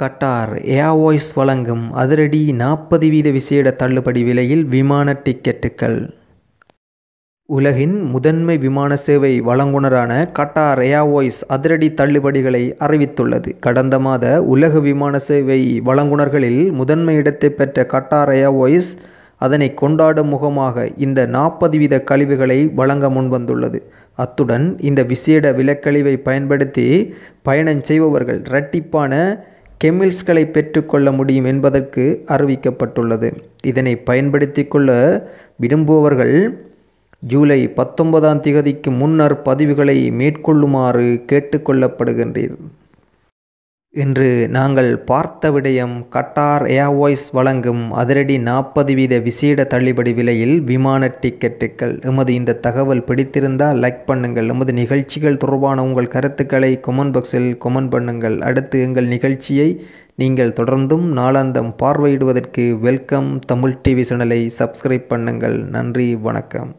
Khattar. Airways வழங்கும் அதிரடி நாற்பது வீத விசேட தள்ளுபடி விலையில் விமான டிக்கெட்டுகள். உலகின் முதன்மை விமான சேவை வழங்குனரான கட்டார் ஏர்வேஸ் அதிரடி தள்ளுபடிகளை அறிவித்துள்ளது. கடந்த மாத உலக விமான சேவை வழங்குனர்களில் முதன்மை இடத்தை பெற்ற கட்டார் ஏர்வேஸ் அதனை கொண்டாடும் முகமாக இந்த நாற்பது வீத கழிவுகளை வழங்க முன்வந்துள்ளது. அத்துடன் இந்த விசேட விலக்கழிவை பயன்படுத்தி பயணம் செய்பவர்கள் இரட்டிப்பான கெமில்ஸ்களை பெற்றுக்கொள்ள முடியும் என்பதற்கு அறிவிக்கப்பட்டுள்ளது. இதனை பயன்படுத்தி கொள்ள விரும்புபவர்கள் ஜூலை பத்தொன்பதாம் திகதிக்கு முன்னர் பதிவுகளை மேற்கொள்ளுமாறு கேட்டுக்கொள்ளப்படுகின்றீர். இன்று நாங்கள் பார்த்த விடயம் கட்டார் ஏர்வாய்ஸ் வழங்கும் அதிரடி நாற்பது வீத விசேட தள்ளுபடி விலையில் விமான டிக்கெட்டுகள். எமது இந்த தகவல் பிடித்திருந்தால் லைக் பண்ணுங்கள். எமது நிகழ்ச்சிகள் தொடர்பான உங்கள் கருத்துக்களை கொமெண்ட் பாக்ஸில் கொமெண்ட் பண்ணுங்கள். அடுத்து எங்கள் நிகழ்ச்சியை நீங்கள் தொடர்ந்தும் நாளாந்தம் பார்வையிடுவதற்கு வெல்கம் தமிழ் டிவி சேனலை சப்ஸ்கிரைப் பண்ணுங்கள். நன்றி வணக்கம்.